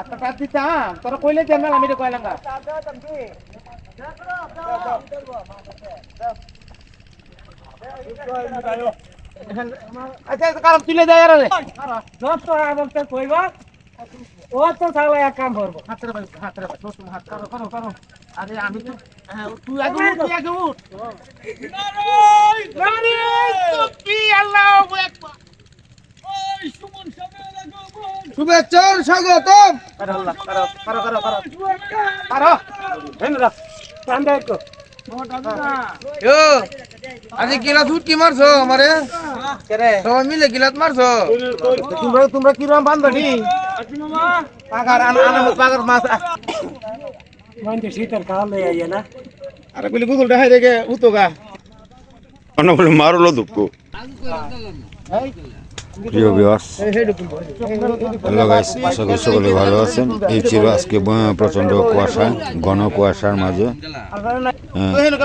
আচ্ছা কাজ দিতা তোরা কইলে যে আমি এটা কইলাম না আচ্ছা কারণ তুলে যায় রে। দশ টাকা বলতে কইবা ও তো তাহলে এক কাম করব। হাতরে ভাই হাতরে ভাই ছোট হাত করো করো করো। আরে আমি তো হ্যাঁ, তুই আগে উঠ তুই আগে উঠ। নারে কি আল্লাহু আকবার শুভেচ্ছা স্বাগতম। আজ গিলাত হুটকি মারছো আমারে? কেরে সবাই মিলে গিলাত মারছো? তোমরা তোমরা কি রকম বান্ধবী পাগার পাগার মাছ মানে শীতের কাল আইয়া না আরে বলি গুগল দেখাই দেখে উতোগা। অন্য বলে মারলো দুঃখ প্রিয় বিয়াস হ্যালো গাইস আশা করি সকলে ভালো আছেন। এই ছিল আজকে প্রচণ্ড কুয়াশা, ঘন কুয়াশার মাঝে।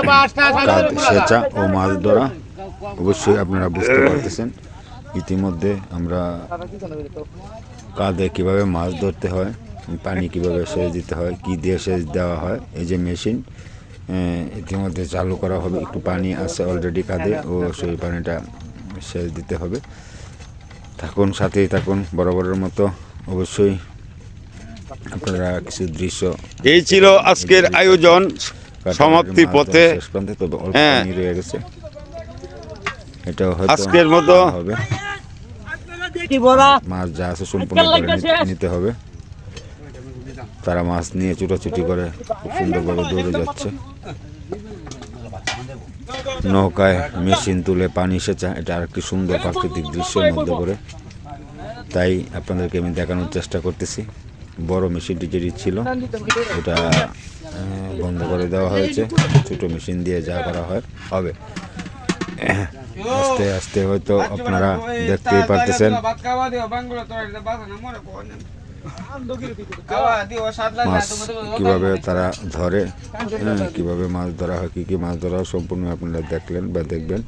কাঠ সেচা ও মাছ ধরা অবশ্যই আপনারা বুঝতে পারতেছেন। ইতিমধ্যে আমরা কাঁধে কীভাবে মাছ ধরতে হয়, পানি কীভাবে সেচ দিতে হয়, কি দিয়ে সেচ দেওয়া হয়, এই যে মেশিন ইতিমধ্যে চালু করা হবে। একটু পানি আছে অলরেডি কাঁধে, ও সেই পানিটা সেচ দিতে হবে। থাকুন সাথেই থাকুন বরাবরের মতো। অবশ্যই আপনারা কিছু দৃশ্য এই ছিল আজকের আয়োজন সমাপ্তি পথে। তবে অল্প হ্যাঁ। রয়ে গেছে। এটাও হয়তো আজকের মতো হবে। মাছ যা আছে সম্পূর্ণ করে নিতে- নিতে হবে। তারা মাছ নিয়ে ছুটাছুটি করে খুব সুন্দরভাবে দৌড়ে যাচ্ছে। নৌকায় মেশিন তুলে পানি সেচা, এটা আরেকটি সুন্দর প্রাকৃতিক দৃশ্যের মধ্যে পড়ে। তাই আপনাদেরকে আমি দেখানোর চেষ্টা করতেছি। বড় মেশিনটি যেটি ছিল, এটা বন্ধ করে দেওয়া হয়েছে। ছোট মেশিন দিয়ে যা করা হয়, হবে। আস্তে আস্তে হয়তো আপনারা দেখতেই পারতেছেন। কীভাবে তারা ধরে হ্যাঁ, কীভাবে মাছ ধরা হয় কী কী মাছ ধরা সম্পূর্ণ আপনারা দেখলেন বা দেখবেন।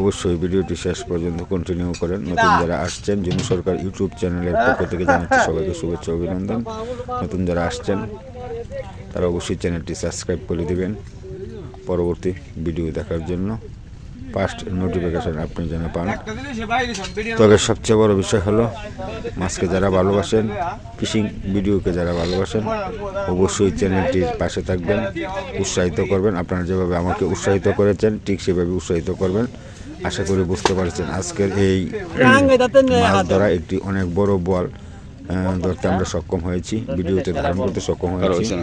অবশ্যই ভিডিওটি শেষ পর্যন্ত কন্টিনিউ করেন। নতুন যারা আসছেন জেনু সরকার ইউটিউব চ্যানেলের পক্ষ থেকে জানাচ্ছি সবাইকে শুভেচ্ছা অভিনন্দন। নতুন যারা আসছেন তারা অবশ্যই চ্যানেলটি সাবস্ক্রাইব করে দেবেন। পরবর্তী ভিডিও দেখার জন্য ফার্স্ট নোটিফিকেশন আপনি যেন পান। তবে সবচেয়ে বড় বিষয় হলো মাছকে যারা ভালোবাসেন ফিশিং ভিডিওকে যারা ভালোবাসেন অবশ্যই চ্যানেলটির পাশে থাকবেন উৎসাহিত করবেন। আপনারা যেভাবে আমাকে উৎসাহিত করেছেন ঠিক সেভাবে উৎসাহিত করবেন। আশা করি বুঝতে পারছেন আজকের এই মাছ ধরা একটি অনেক বড় বল ধরতে আমরা সক্ষম হয়েছি ভিডিওতে ধারণ করতে সক্ষম হয়েছি।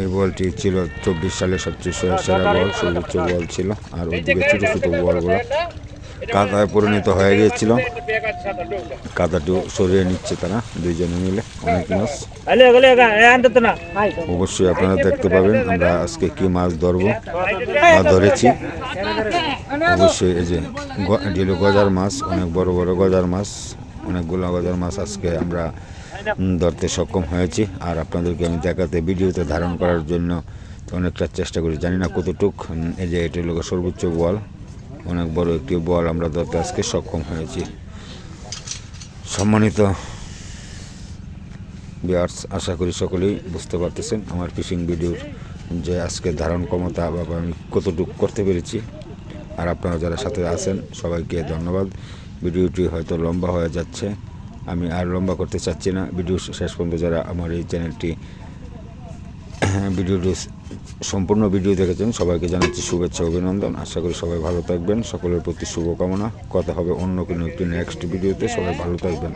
এই বলটি ছিল চব্বিশ সালে সবচেয়ে সেরা বল সর্বোচ্চ বল ছিল। আর ওইদিকে ছোটো ছোটো বলগুলো। কাদায় পরিণত হয়ে গিয়েছিল। কাদাটিও সরিয়ে নিচ্ছে তারা দুইজনে মিলে। অনেক মাছ অবশ্যই আপনারা দেখতে পাবেন আমরা আজকে কি মাছ ধরবো বা ধরেছি। অবশ্যই এই যে এটি গজার মাছ, অনেক বড় বড় গজার মাছ, অনেকগুলো গজার মাছ আজকে আমরা ধরতে সক্ষম হয়েছি। আর আপনাদেরকে আমি দেখাতে ভিডিওতে ধারণ করার জন্য অনেকটা চেষ্টা করি জানি না কতটুক এই যে এটি হলো সর্বোচ্চ বল। অনেক বড় একটি বল আমরা ধরতে আজকে সক্ষম হয়েছি। সম্মানিত বিয়ার্স আশা করি সকলেই বুঝতে পারতেছেন আমার ফিশিং ভিডিওর যে আজকে ধারণ ক্ষমতা বা আমি কতটুকু করতে পেরেছি। আর আপনারা যারা সাথে আছেন, সবাইকে ধন্যবাদ। ভিডিওটি হয়তো লম্বা হয়ে যাচ্ছে। আমি আর লম্বা করতে চাচ্ছি না। ভিডিও শেষ পর্যন্ত যারা আমার এই চ্যানেলটি ভিডিওটি সম্পূর্ণ ভিডিও দেখেছেন, সবাইকে জানাচ্ছি শুভেচ্ছা, অভিনন্দন। আশা করি সবাই ভালো থাকবেন। সকলের প্রতি শুভকামনা। কথা হবে অন্য কোনো একটি নেক্সট ভিডিওতে। সবাই ভালো থাকবেন।